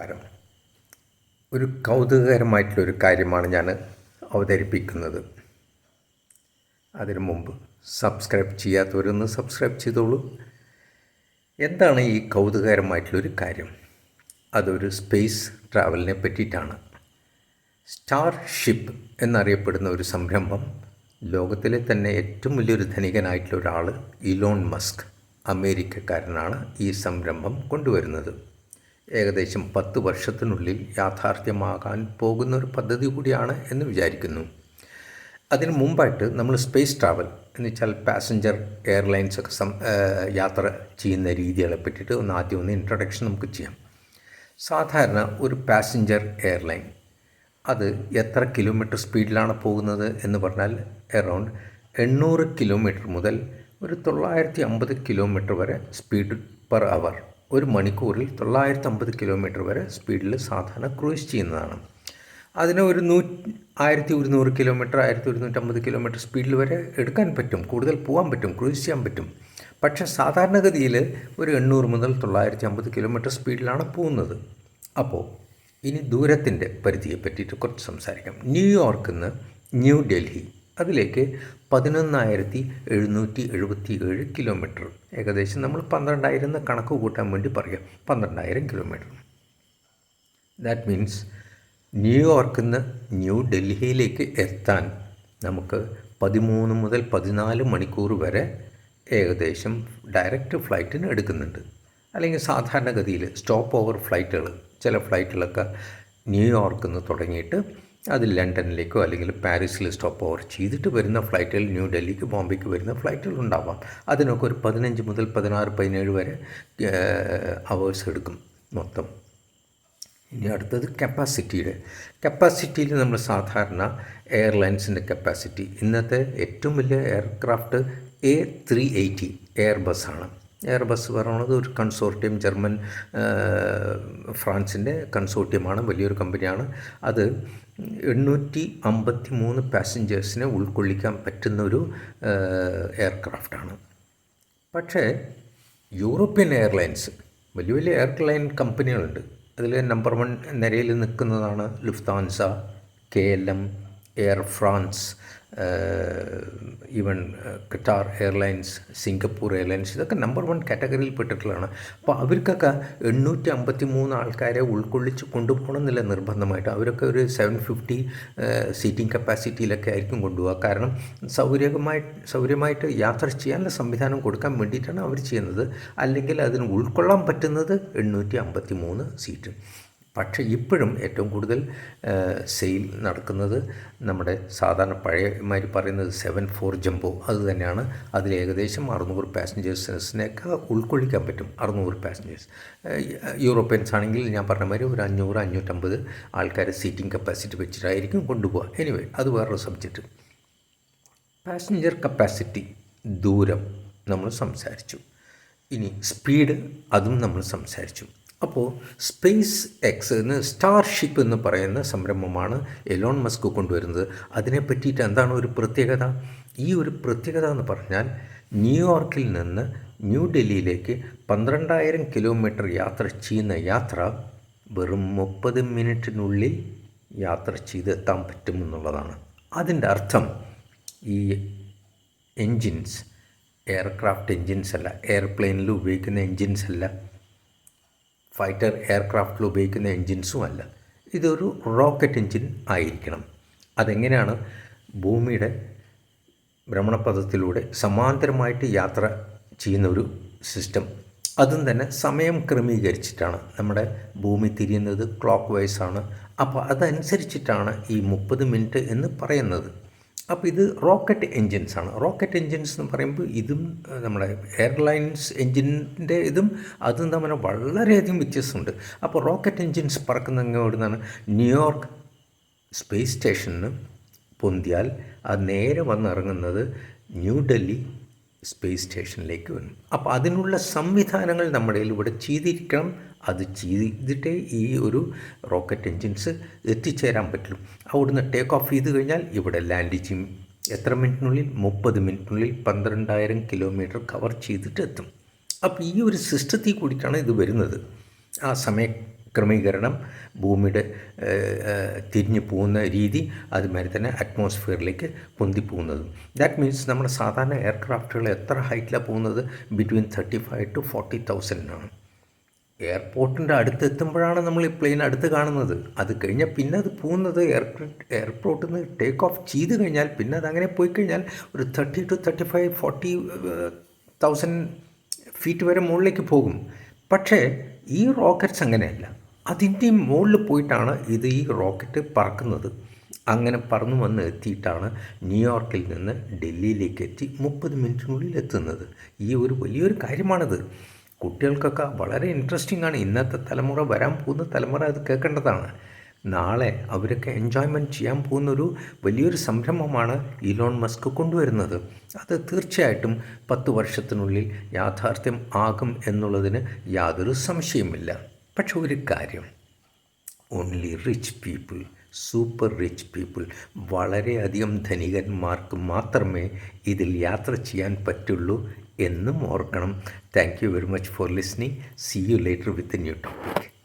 നമസ്കാരം. ഒരു കൗതുകകരമായിട്ടുള്ളൊരു കാര്യമാണ് ഞാൻ അവതരിപ്പിക്കുന്നത്. അതിനു മുമ്പ് സബ്സ്ക്രൈബ് ചെയ്യാത്തവരൊന്ന് സബ്സ്ക്രൈബ് ചെയ്തോളൂ. എന്താണ് ഈ കൗതുകകരമായിട്ടുള്ളൊരു കാര്യം? അതൊരു സ്പേസ് ട്രാവലിനെ പറ്റിയിട്ടാണ്. സ്റ്റാർ ഷിപ്പ് എന്നറിയപ്പെടുന്ന ഒരു സംരംഭം ലോകത്തിലെ തന്നെ ഏറ്റവും വലിയൊരു ധനികനായിട്ടുള്ള ഒരാൾ ഇലോൺ മസ്ക് അമേരിക്കക്കാരനാണ് ഈ സംരംഭം കൊണ്ടുവരുന്നത്. ഏകദേശം പത്ത് വർഷത്തിനുള്ളിൽ യാഥാർത്ഥ്യമാകാൻ പോകുന്ന ഒരു പദ്ധതി കൂടിയാണ് എന്ന് വിചാരിക്കുന്നു. അതിന് മുമ്പായിട്ട് നമ്മൾ സ്പേസ് ട്രാവൽ എന്ന് വെച്ചാൽ പാസഞ്ചർ എയർലൈൻസ് ഒക്കെ സം യാത്ര ചെയ്യുന്ന രീതികളെ പറ്റിയിട്ട് ഒന്ന് ആദ്യം ഒന്ന് ഇൻട്രൊഡക്ഷൻ നമുക്ക് ചെയ്യാം. സാധാരണ ഒരു പാസഞ്ചർ എയർലൈൻ അത് എത്ര കിലോമീറ്റർ സ്പീഡിലാണ് പോകുന്നത് എന്ന് പറഞ്ഞാൽ എറൗണ്ട് എണ്ണൂറ് കിലോമീറ്റർ മുതൽ ഒരു തൊള്ളായിരത്തി അമ്പത് കിലോമീറ്റർ വരെ സ്പീഡ് പെർ അവർ ഒരു മണിക്കൂറിൽ തൊള്ളായിരത്തി അമ്പത് കിലോമീറ്റർ വരെ സ്പീഡിൽ സാധാരണ ക്രൂസ് ചെയ്യുന്നതാണ്. അതിന് ഒരു നൂ ആയിരത്തി ഒരുന്നൂറ് കിലോമീറ്റർ ആയിരത്തി ഒരുന്നൂറ്റമ്പത് കിലോമീറ്റർ സ്പീഡിൽ വരെ എടുക്കാൻ പറ്റും കൂടുതൽ പോകാൻ പറ്റും ക്രൂസ് ചെയ്യാൻ പറ്റും. പക്ഷേ സാധാരണഗതിയിൽ ഒരു എണ്ണൂറ് മുതൽ തൊള്ളായിരത്തി അമ്പത് കിലോമീറ്റർ സ്പീഡിലാണ് പോകുന്നത്. അപ്പോൾ ഇനി ദൂരത്തിന്റെ പരിധിയെ പറ്റിയിട്ട് കുറച്ച് സംസാരിക്കാം. ന്യൂയോർക്കിൽ നിന്ന് ന്യൂ ഡൽഹി. അതിലേക്ക് പതിനൊന്നായിരത്തി എഴുന്നൂറ്റി എഴുപത്തി ഏഴ് കിലോമീറ്റർ ഏകദേശം നമ്മൾ പന്ത്രണ്ടായിരം എന്ന കണക്ക് കൂട്ടാൻ വേണ്ടി പറയാം. പന്ത്രണ്ടായിരം കിലോമീറ്റർ ദാറ്റ് മീൻസ് ന്യൂയോർക്കിൽ നിന്ന് ന്യൂ ഡൽഹിയിലേക്ക് എത്താൻ നമുക്ക് പതിമൂന്ന് മുതൽ പതിനാല് മണിക്കൂർ വരെ ഏകദേശം ഡയറക്റ്റ് ഫ്ലൈറ്റിന് എടുക്കുന്നുണ്ട്. അല്ലെങ്കിൽ സാധാരണഗതിയിൽ സ്റ്റോപ്പ് ഓവർ ഫ്ലൈറ്റുകൾ ചില ഫ്ലൈറ്റുകളൊക്കെ ന്യൂയോർക്കിൽ നിന്ന് തുടങ്ങിയിട്ട് അത് ലണ്ടനിലേക്കോ അല്ലെങ്കിൽ പാരീസിൽ സ്റ്റോപ്പ് ഓവർ ചെയ്തിട്ട് വരുന്ന ഫ്ലൈറ്റിൽ ന്യൂ ഡൽഹിക്ക് ബോംബെക്ക് വരുന്ന ഫ്ലൈറ്റുകൾ ഉണ്ടാവാം. അതിനൊക്കെ ഒരു പതിനഞ്ച് മുതൽ പതിനാറ് പതിനേഴ് വരെ അവേഴ്സ് എടുക്കും മൊത്തം. ഇനി അടുത്തത് കപ്പാസിറ്റിയുടെ കപ്പാസിറ്റിയിൽ നമ്മൾ സാധാരണ എയർലൈൻസിന്റെ കപ്പാസിറ്റി ഇന്നത്തെ ഏറ്റവും വലിയ aircraft A three eighty air ബസ്സാണ് എയർ ബസ് പറയുന്നത് ഒരു കൺസോർട്ടിയം ജർമ്മൻ ഫ്രാൻസിന്റെ കൺസോർട്ടിയമാണ് വലിയൊരു കമ്പനിയാണ്. അത് എണ്ണൂറ്റി അമ്പത്തി മൂന്ന് പാസഞ്ചേഴ്സിനെ ഉൾക്കൊള്ളിക്കാൻ പറ്റുന്ന ഒരു എയർക്രാഫ്റ്റാണ് പക്ഷേ യൂറോപ്യൻ എയർലൈൻസ് വലിയ വലിയ എയർലൈൻ കമ്പനികളുണ്ട്. അതിൽ നമ്പർ വൺ നിരയിൽ നിൽക്കുന്നതാണ് Lufthansa K L M Air France even Qatar airlines Singapore airlines ഇതൊക്കെ നമ്പർ വൺ കാറ്റഗറിയിൽ പെട്ടിട്ടുള്ളതാണ്. അപ്പോൾ അവർക്കൊക്കെ എണ്ണൂറ്റി അമ്പത്തി മൂന്ന് ആൾക്കാരെ ഉൾക്കൊള്ളിച്ച് കൊണ്ടുപോകണമെന്നില്ല നിർബന്ധമായിട്ട്. അവരൊക്കെ ഒരു സെവൻ ഫിഫ്റ്റി സീറ്റിംഗ് കപ്പാസിറ്റിയിലൊക്കെ ആയിരിക്കും കൊണ്ടുപോകുക കാരണം സൗകര്യമായി സൗകര്യമായിട്ട് യാത്ര ചെയ്യാനുള്ള സംവിധാനം കൊടുക്കാൻ വേണ്ടിയിട്ടാണ് അവർ ചെയ്യുന്നത്. അല്ലെങ്കിൽ അതിന് ഉൾക്കൊള്ളാൻ പറ്റുന്നത് എണ്ണൂറ്റി അമ്പത്തി മൂന്ന് സീറ്റ്. പക്ഷേ ഇപ്പോഴും ഏറ്റവും കൂടുതൽ സെയിൽ നടക്കുന്നത് നമ്മുടെ സാധാരണ പഴയമാതിരി പറയുന്നത് സെവൻ ഫോർ ജംബോ. അത് തന്നെയാണ് അതിൽ ഏകദേശം അറുന്നൂറ് പാസഞ്ചേഴ്സിനൊക്കെ ഉൾക്കൊള്ളിക്കാൻ പറ്റും. അറുന്നൂറ് പാസഞ്ചേഴ്സ്. യൂറോപ്യൻസ് ആണെങ്കിൽ ഞാൻ പറഞ്ഞ മാതിരി ഒരു അഞ്ഞൂറ് അഞ്ഞൂറ്റമ്പത് ആൾക്കാരെ സീറ്റിംഗ് കപ്പാസിറ്റി വെച്ചിട്ടായിരിക്കും കൊണ്ടുപോകുക എനിവേ അത് വേറൊരു സബ്ജക്റ്റ്. പാസഞ്ചർ കപ്പാസിറ്റി ദൂരം നമ്മൾ സംസാരിച്ചു. ഇനി സ്പീഡ് അതും നമ്മൾ സംസാരിച്ചു. അപ്പോൾ സ്പേസ് എക്സ് എന്ന് സ്റ്റാർഷിപ്പ് എന്ന് പറയുന്ന സംരംഭമാണ് എലോൺ മസ്ക് കൊണ്ടുവരുന്നത്. അതിനെ പറ്റിയിട്ട് എന്താണ് ഒരു പ്രത്യേകത? ഈ ഒരു പ്രത്യേകത എന്ന് പറഞ്ഞാൽ ന്യൂയോർക്കിൽ നിന്ന് ന്യൂഡൽഹിയിലേക്ക് പന്ത്രണ്ടായിരം കിലോമീറ്റർ യാത്ര ചെയ്യുന്ന യാത്ര വെറും മുപ്പത് മിനിറ്റിനുള്ളിൽ യാത്ര ചെയ്തെത്താൻ പറ്റുമെന്നുള്ളതാണ്. അതിന്റെ അർത്ഥം ഈ എൻജിൻസ് എയർക്രാഫ്റ്റ് എൻജിൻസ് അല്ല എയർപ്ലെയിനിൽ ഉപയോഗിക്കുന്ന എൻജിൻസ് അല്ല ഫൈറ്റർ എയർക്രാഫ്റ്റിൽ ഉപയോഗിക്കുന്ന എൻജിൻസും അല്ല ഇതൊരു റോക്കറ്റ് എൻജിൻ ആയിരിക്കണം. അതെങ്ങനെയാണ് ഭൂമിയുടെ ഭ്രമണപഥത്തിലൂടെ സമാന്തരമായിട്ട് യാത്ര ചെയ്യുന്ന ഒരു സിസ്റ്റം? അതും തന്നെ സമയം ക്രമീകരിച്ചിട്ടാണ്. നമ്മുടെ ഭൂമി തിരിയുന്നത് ക്ലോക്ക് വൈസാണ് അപ്പോൾ അതനുസരിച്ചിട്ടാണ് ഈ മുപ്പത് മിനിറ്റ് എന്ന് പറയുന്നത്. അപ്പോൾ ഇത് റോക്കറ്റ് എൻജിൻസ് ആണ് റോക്കറ്റ് എൻജിൻസ് എന്ന് പറയുമ്പോൾ ഇതും നമ്മുടെ എയർലൈൻസ് എൻജിന്റെ ഇതും അതും തമ്മിൽ വളരെയധികം വ്യത്യാസമുണ്ട്. അപ്പോൾ റോക്കറ്റ് എൻജിൻസ് പറക്കുന്ന എവിടുന്നാണ് ന്യൂയോർക്ക് സ്പേസ് സ്റ്റേഷനിൽ പൊന്തിയാൽ അത് നേരെ വന്നിറങ്ങുന്നത് ന്യൂഡൽഹി സ്പേസ് സ്റ്റേഷനിലേക്ക് വരും. അപ്പോൾ അതിനുള്ള സംവിധാനങ്ങൾ നമ്മുടെ ഇവിടെ ചെയ്തിരിക്കണം. അത് ചെയ്തിട്ടേ ഈ ഒരു റോക്കറ്റ് എൻജിൻസ് എത്തിച്ചേരാൻ പറ്റുള്ളൂ. അവിടുന്ന് ടേക്ക് ഓഫ് ചെയ്ത് കഴിഞ്ഞാൽ ഇവിടെ ലാൻഡ് ചെയ്യും. എത്ര മിനിറ്റിനുള്ളിൽ? മുപ്പത് മിനിറ്റിനുള്ളിൽ പന്ത്രണ്ടായിരം കിലോമീറ്റർ കവർ ചെയ്തിട്ട് എത്തും. അപ്പോൾ ഈ ഒരു സിസ്റ്റത്തിൽ കൂടിയിട്ടാണ് ഇത് വരുന്നത്. ആ സമയ ക്രമീകരണം ഭൂമിയുടെ തിരിഞ്ഞു പോകുന്ന രീതി അതുമാതിരി തന്നെ അറ്റ്മോസ്ഫിയറിലേക്ക് പൊന്തിപ്പോകുന്നതും ദാറ്റ് മീൻസ് നമ്മുടെ സാധാരണ എയർക്രാഫ്റ്റുകൾ എത്ര ഹൈറ്റിലാണ് പോകുന്നത്? Between thirty five to forty തൗസൻഡിനാണ് എയർപോർട്ടിന്റെ അടുത്തെത്തുമ്പോഴാണ് നമ്മൾ ഈ പ്ലെയിൻ അടുത്ത് കാണുന്നത്. അത് കഴിഞ്ഞാൽ പിന്നെ അത് പോകുന്നത് എയർപോർട്ട് എയർപോർട്ടിൽ നിന്ന് ടേക്ക് ഓഫ് ചെയ്ത് കഴിഞ്ഞാൽ പിന്നെ അത് അങ്ങനെ പോയി കഴിഞ്ഞാൽ ഒരു thirty to thirty five forty thousand feet വരെ മുകളിലേക്ക് പോകും. പക്ഷേ ഈ റോക്കറ്റ്സ് അങ്ങനെയല്ല. അതിന്റെ മുകളിൽ പോയിട്ടാണ് ഇത് ഈ റോക്കറ്റ് പറക്കുന്നത്. അങ്ങനെ പറന്നു വന്ന് എത്തിയിട്ടാണ് ന്യൂയോർക്കിൽ നിന്ന് ഡൽഹിയിലേക്ക് എത്തി മുപ്പത് മിനിറ്റിനുള്ളിൽ എത്തുന്നത്. ഈ ഒരു വലിയൊരു കാര്യമാണിത്. കുട്ടികൾക്കൊക്കെ വളരെ ഇൻട്രസ്റ്റിംഗ് ആണ് ഇന്നത്തെ തലമുറ വരാൻ പോകുന്ന തലമുറ അത് കേൾക്കേണ്ടതാണ്. നാളെ അവരൊക്കെ എൻജോയ്മെന്റ് ചെയ്യാൻ പോകുന്നൊരു വലിയൊരു സംരംഭമാണ് ഇലോൺ മസ്ക് കൊണ്ടുവരുന്നത്. അത് തീർച്ചയായിട്ടും പത്ത് വർഷത്തിനുള്ളിൽ യാഥാർത്ഥ്യം ആകും എന്നുള്ളതിന് യാതൊരു സംശയമില്ല പക്ഷെ ഒരു കാര്യം only rich people super rich people. വളരെയധികം ധനികന്മാർക്ക് മാത്രമേ ഇതിൽ യാത്ര ചെയ്യാൻ പറ്റുള്ളൂ എന്നും ഓർക്കണം. Thank you very much for listening. See you later with new topic.